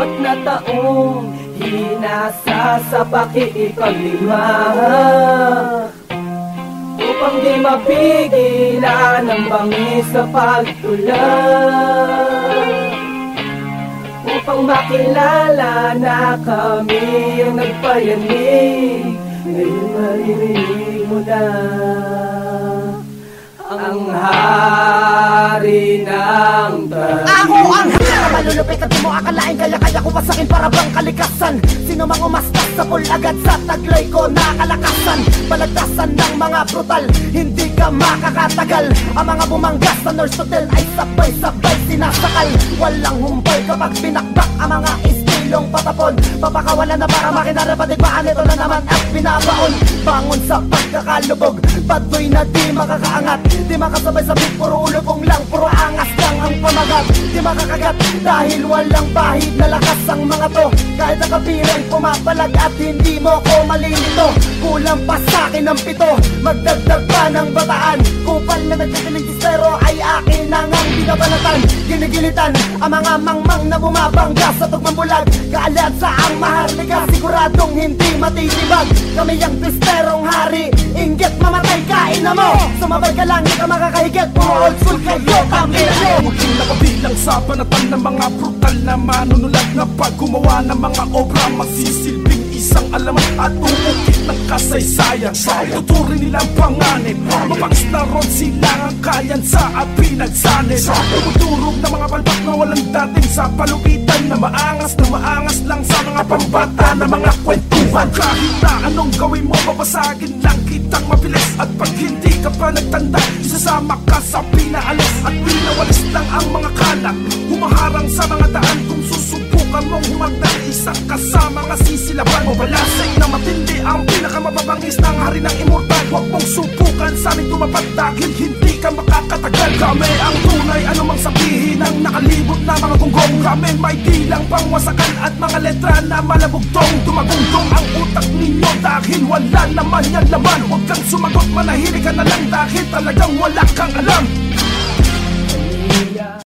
apat na taong Hinasa sa pakiipaglima Upang di mapigilan ang bangis sa pagtulad. Upang makilala na kami ang nagpayanig Ngayon maririnig mo na Ang hari ng ang hanga Malulupit at mo akalain Kaya kaya ko pasakin para bang kalikasan. Sino mang umastas sa pulagad Sa taglay ko nakalakasan. Balagtasan ng mga brutal Hindi ka makakatagal. Ang mga bumanggas sa nurse hotel Ay sabay-sabay sinasakal. Walang humpay kapag pinakbak Ang mga istilong patapon. Papakawalan na para makinarapatigpaan Ito na naman at pinabaon Bangon sa pagkakalubog Bad boy na di makakaangat? Di makasabay sa beat Puro ulubong lang Puro angas lang ang pamagat Di makakagat. Dahil walang bahid na lakas ang mga to. Kahit nakabilang pumapalag At hindi mo ko malilito. Kulang pa sa'kin ng pito. Magdagdag pa ng bataan. Kupal na nagtitiling pero binabanatan Ginigilitan ang mga mangmang na bumabangga sa tugmang bulag Kaalansa ang maharlika Siguradong hindi matitibag. Kami ang twisterong hari Inggit mamatay kain na mo. Sumabay ka lang, di ka makakahigit Puro old school kayo, mo Muling nakabilang sa banatan ng mga brutal na manunulat na pag gumawa ng mga obra isang alamat at umukit ng kasaysayan. Tuturin nilang panganib Mapangis na ron sila ang kayan sa api nagsanib Tumutulog na mga palpak na walang dating sa palugitan Na maangas na maangas lang sa mga pambata na mga kwentuhan. Kahit na anong gawin mo babasagin lang kitang mabilis At pag hindi ka pa nagtanda isasama ka sa pinaalis. At pinawalis lang ang mga kalat Humaharang sa mga daan kung susubukan ang pinakamababangis ng hari ng immortal Huwag mong subukan. Sa amin tumapat dahil hindi ka makakatagal. Kami ang tunay anumang sabihin ng nakalibot na mga gunggong. Kami may dilang pangwasakan at mga letra na malabugtong. Dumagungtong ang utak ninyo dahil wala naman yan laman. Huwag kang sumagot manahili ka na lang dahil talagang wala kang alam